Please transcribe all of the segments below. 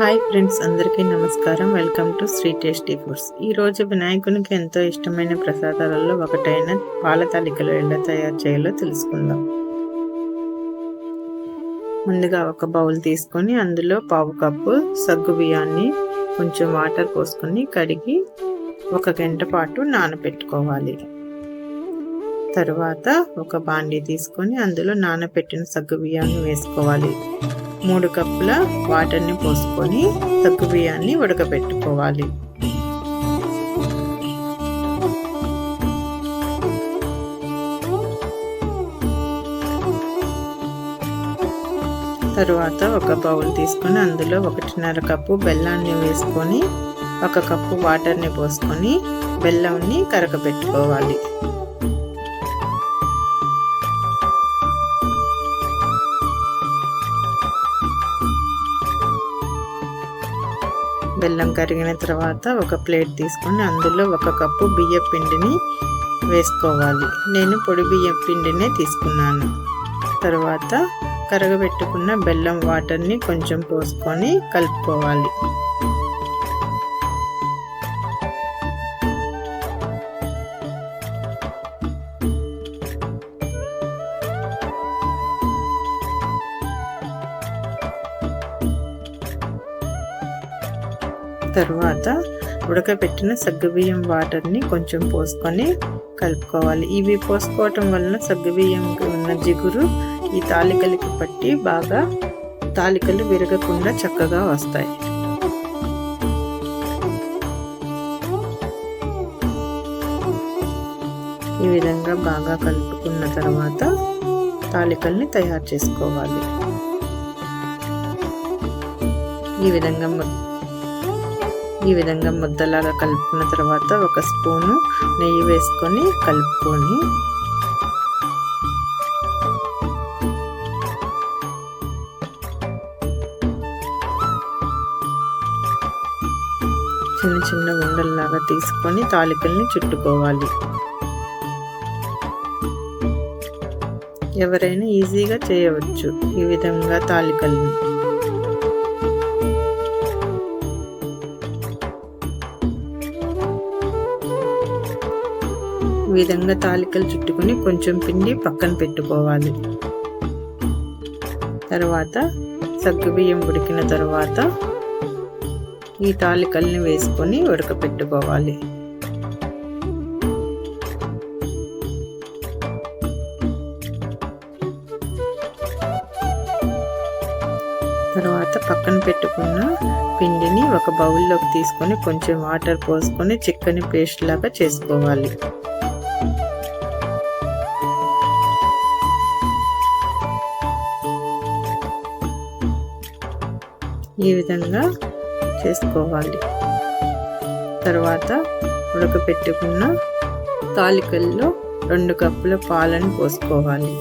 Hi friends అందరికీ నమస్కారం. Welcome to Shri tasty foods. ఈరోజు వినాయకునికి ఎంతో ఇష్టమైన ప్రసాదాలలో ఒకటైన పాల తాలికలు ఎలా తయారు చేయాలో తెలుసుకుందాం. ముందుగా ఒక బౌల్ తీసుకొని అందులో పావు కప్పు సగ్గు బియ్యాన్ని కొంచెం వాటర్ పోసుకొని కడిగి ఒక గంట పాటు నానబెట్టుకోవాలి తరువాత ఒక బాండీ తీసుకొని అందులో నానబెట్టిన సగ్గు బియ్యాన్ని వేసుకోవాలి. మూడు కప్పుల వాటర్ని పోసుకొని తగ్గు బియ్యాన్ని ఉడకబెట్టుకోవాలి. తరువాత ఒక బౌల్ తీసుకొని అందులో ఒకటిన్నర కప్పు బెల్లాన్ని వేసుకొని ఒక కప్పు వాటర్ని పోసుకొని బెల్లంని కరగబెట్టుకోవాలి బెల్లం కరిగిన తర్వాత ఒక ప్లేట్ తీసుకొని అందులో ఒక కప్పు బియ్య పిండిని వేసుకోవాలి. నేను పొడి బియ్య పిండినే తీసుకున్నాను. తర్వాత కరగబెట్టుకున్న బెల్లం వాటర్ని కొంచెం పోసుకొని కలుపుకోవాలి. తర్వాత ఉడకబెట్టిన సగ్గుబియ్యం వాటర్ని కొంచెం పోసుకొని కలుపుకోవాలి. ఇవి పోసుకోవటం వలన సగ్గుబియ్యంకి ఉన్న జిగురు ఈ తాలికలకి పట్టి బాగా తాలికలు విరగకుండా చక్కగా వస్తాయి. ఈ విధంగా బాగా కలుపుకున్న తర్వాత తాలికల్ని తయారు చేసుకోవాలి. ఈ విధంగా ఈ విధంగా ముద్దలాగా కలుపుకున్న తర్వాత ఒక స్పూను నెయ్యి వేసుకొని కలుపుకొని చిన్న చిన్న ఉండల్లాగా తీసుకొని తాలికల్ని చుట్టుకోవాలి. ఎవరైనా ఈజీగా చేయవచ్చు ఈ విధంగా తాలికల్ని. విధంగా తాలికలు చుట్టుకుని కొంచెం పిండి పక్కన పెట్టుకోవాలి. తర్వాత సగ్గుబియ్యం ఉడికిన తర్వాత ఈ తాలికల్ని వేసుకొని ఉడకపెట్టుకోవాలి. తర్వాత పక్కన పెట్టుకున్న పిండిని ఒక బౌల్లోకి తీసుకొని కొంచెం వాటర్ పోసుకొని చిక్కని పేస్ట్ లాగా చేసుకోవాలి. ఈ విధంగా చేసుకోవాలి. తర్వాత ఉడకపెట్టుకున్న తాలికల్లో రెండు కప్పుల పాలను పోసుకోవాలి.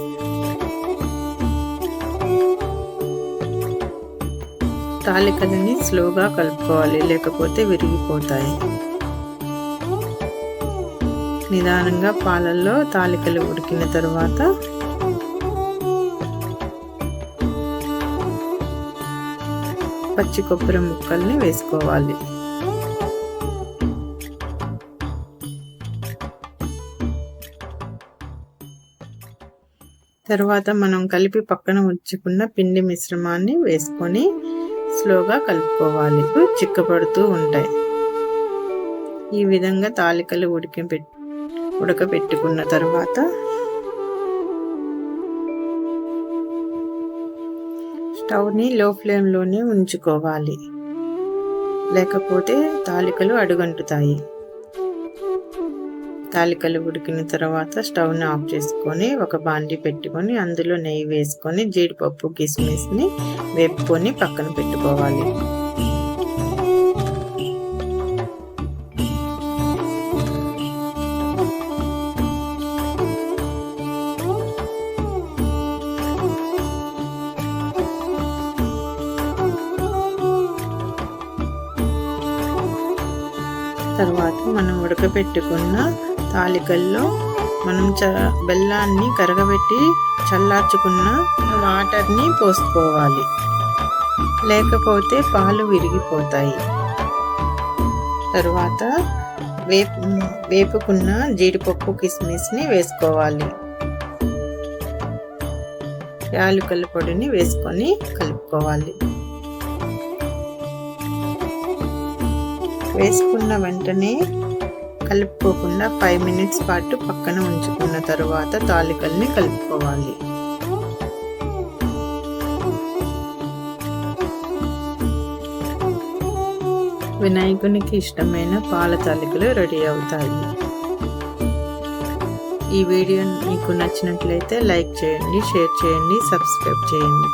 తాలికలని స్లోగా కలుపుకోవాలి లేకపోతే విరిగిపోతాయి. నిదానంగా పాలల్లో తాలికలు ఉడికిన తర్వాత పచ్చి కొబ్బరి ముక్కల్ని వేసుకోవాలి. తర్వాత మనం కలిపి పక్కన ఉంచుకున్న పిండి మిశ్రమాన్ని వేసుకొని స్లోగా కలుపుకోవాలి. చిక్కపడుతూ ఉంటాయి. ఈ విధంగా తాలికలు ఉడికి ఉడకబెట్టుకున్న తర్వాత స్టవ్ని లో ఫ్లేమ్లోనే ఉంచుకోవాలి. లేకపోతే తాలికలు అడుగంటుతాయి. తాలికలు ఉడికిన తర్వాత స్టవ్ని ఆఫ్ చేసుకొని ఒక బాండి పెట్టుకొని అందులో నెయ్యి వేసుకొని జీడిపప్పు కిస్మిస్ని వేపుకొని పక్కన పెట్టుకోవాలి. తర్వాత మనం ఉడకబెట్టుకున్న తాలికల్లో మనం చ బెల్లాన్ని కరగబెట్టి చల్లార్చుకున్న వాటర్ని పోసుకోవాలి. లేకపోతే పాలు విరిగిపోతాయి. తర్వాత వేపు వేపుకున్న జీడిపప్పు కిస్మిస్ని వేసుకోవాలి. యాలకుల పొడిని వేసుకొని కలుపుకోవాలి. వేసుకున్న వెంటనే కలుపుకోకుండా ఫైవ్ మినిట్స్ పాటు పక్కన ఉంచుకున్న తరువాత తాలికల్ని కలుపుకోవాలి. వినాయకునికి ఇష్టమైన పాల తాలికలు రెడీ అవుతాయి. ఈ వీడియో మీకు నచ్చినట్లయితే లైక్ చేయండి షేర్ చేయండి సబ్స్క్రైబ్ చేయండి.